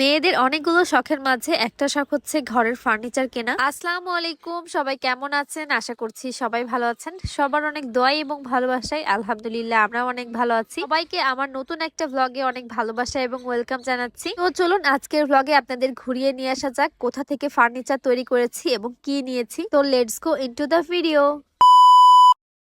মেয়েদের অনেকগুলো শখের মাঝে একটা শখ হচ্ছে ঘরের ফার্নিচার কেনা। আসসালামু আলাইকুম, সবাই কেমন আছেন? আশা করছি সবাই ভালো আছেন। সবার অনেক দোয়াই এবং ভালোবাসায় আলহামদুলিল্লাহ আমরা অনেক ভালো আছি। সবাইকে আমার নতুন একটা ভ্লগে অনেক ভালোবাসা এবং ওয়েলকাম জানাচ্ছি। তো চলুন আজকের ভ্লগে আপনাদের ঘুরিয়ে নিয়ে আসা যাক কোথা থেকে ফার্নিচার তৈরি করেছি এবং কি নিয়েছি। তো let's go into the video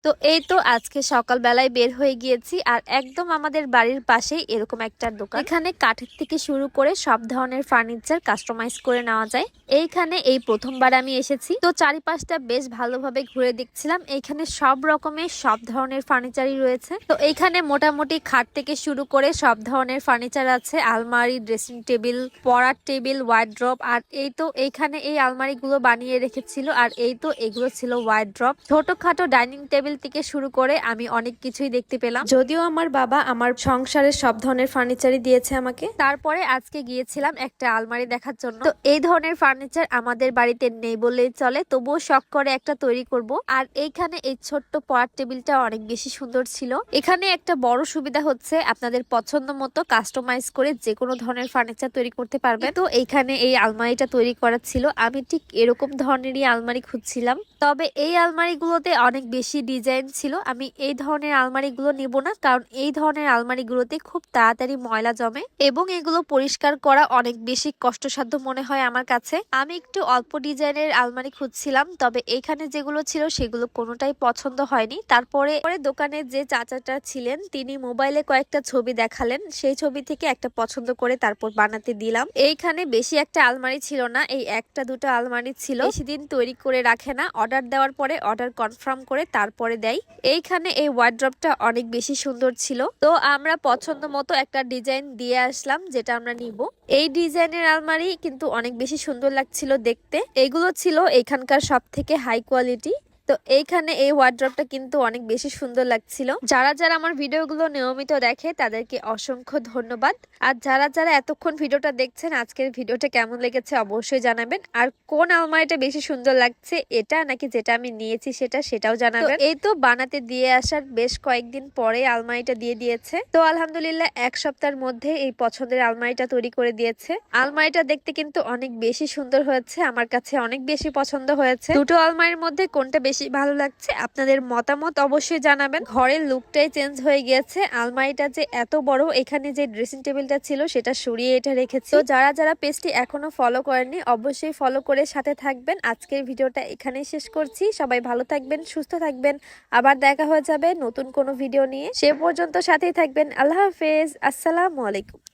তো এই তো আজকে সকালবেলায় বের হয়ে গিয়েছি আর একদম আমাদের বাড়ির পাশেই এরকম একটা দোকান। এখানে কাঠের থেকে শুরু করে সব ধরনের ফার্নিচার কাস্টমাইজ করে নেওয়া যায়। এইখানে এই প্রথমবার আমি এসেছি। তো চারিপাশটা বেশ ভালোভাবে ঘুরে দেখছিলাম। এইখানে সব রকমের সব ধরনের ফার্নিচারই রয়েছে। তো এইখানে মোটামুটি খাট থেকে শুরু করে সব ধরনের ফার্নিচার আছে। আলমারি, ড্রেসিং টেবিল, পড়ার টেবিল ওয়াইড্রপ আর এই তো এইখানে এই আলমারিগুলো বানিয়ে রেখেছিল আর এই তো এগুলো ছিল ওয়াইড্রপ ছোটখাটো ডাইনিং টেবিল থেকে শুরু করে আমি অনেক কিছুই দেখতে পেলাম। যদিও আমার বাবা আমার সংসারের সব ধরনের ফার্নিচারই দিয়েছে আমাকে। তারপরে আজকে গিয়েছিলাম একটা আলমারি দেখার জন্য। তো এই ধরনের ফার্নিচার আমাদের বাড়িতে নেই বললেই চলে, তবুও শখ করে একটা তৈরি করব। আর এইখানে এই ছোট্ট পড়ার টেবিলটা অনেক বেশি সুন্দর ছিল। এখানে একটা বড় সুবিধা হচ্ছে আপনাদের পছন্দ মতো কাস্টমাইজ করে যে কোনো ধরনের ফার্নিচার তৈরি করতে পারবে তো এইখানে এই আলমারিটা তৈরি করা ছিল। আমি ঠিক এরকম ধরনেরই আলমারি খুঁজছিলাম। তবে এই আলমারিগুলোতে অনেক বেশি ডিজাইন ছিল, আমি এই ধরনের আলমারিগুলো নেব না, কারণ এই ধরনের আলমারিগুলোতে খুব তাড়াতাড়ি ময়লা জমে এবং এগুলো পরিষ্কার করা অনেক বেশি কষ্টসাধ্য মনে হয় আমার কাছে। আমি একটু অল্প ডিজাইনের আলমারি খুঁজছিলাম, তবে এখানে যেগুলো ছিল সেগুলো কোনোটাই পছন্দ হয়নি। তারপরে পরে দোকানে যে চাচাটা ছিলেন, তিনি মোবাইলে কয়েকটা ছবি দেখালেন, সেই ছবি থেকে একটা পছন্দ করে তারপর বানাতে দিলাম। এইখানে বেশি একটা আলমারি ছিল না, এই একটা দুটো আলমারি ছিল। বেশি দিন তৈরি করে রাখে না, অর্ডার দেওয়ার পরে অর্ডার কনফার্ম করে তারপরে দেয়। এইখানে এই ওয়ার্ড্রপটা অনেক বেশি সুন্দর ছিল। তো আমরা পছন্দ মতো একটা ডিজাইন দিয়ে আসলাম, যেটা আমরা নিব। এই ডিজাইনের আলমারি কিন্তু অনেক বেশি সুন্দর লাগছিল দেখতে। এগুলো ছিল এখানকার সব থেকে হাই কোয়ালিটি তো এইখানে এই ওয়ার্ড্রপটা কিন্তু অনেক বেশি সুন্দর লাগছিল। যারা যারা আমার ভিডিওগুলো নিয়মিত দেখে তাদেরকে অসংখ্য ধন্যবাদ। আর যারা যারা এতক্ষণ ভিডিওটা দেখছেন, আজকের ভিডিওটা কেমন লেগেছে অবশ্যই জানাবেন। আর কোন আলমারিটা বেশি সুন্দর লাগছে, এটা নাকি যেটা আমি নিয়েছি সেটা, সেটাও জানাবেন। এই তো বানাতে দিয়ে আসার বেশ কয়েকদিন পরে আলমারিটা দিয়ে দিয়েছে। তো আলহামদুলিল্লাহ এক সপ্তাহের মধ্যে এই পছন্দের আলমারিটা তৈরি করে দিয়েছে। আলমারিটা দেখতে কিন্তু অনেক বেশি সুন্দর হয়েছে, আমার কাছে অনেক বেশি পছন্দ হয়েছে। দুটো আলমারির মধ্যে কোনটা বেশি ভালো লাগছে, আপনাদের মতামত অবশ্যই জানাবেন। ঘরের লুকটাই চেঞ্জ হয়ে গিয়েছে, আলমারিটা যে এত বড়, এখানে যে ড্রেসিং টেবিলটা ছিল সেটা সরিয়ে এটা রেখেছি। তো যারা যারা পেজটি এখনও ফলো করেননি, অবশ্যই ফলো করে সাথে থাকবেন। আজকের ভিডিওটা এখানেই শেষ করছি। সবাই ভালো থাকবেন, সুস্থ থাকবেন। আবার দেখা হয়ে যাবে নতুন কোনো ভিডিও নিয়ে। সে পর্যন্ত সাথেই থাকবেন। আল্লাহ হাফেজ। আসসালামু আলাইকুম।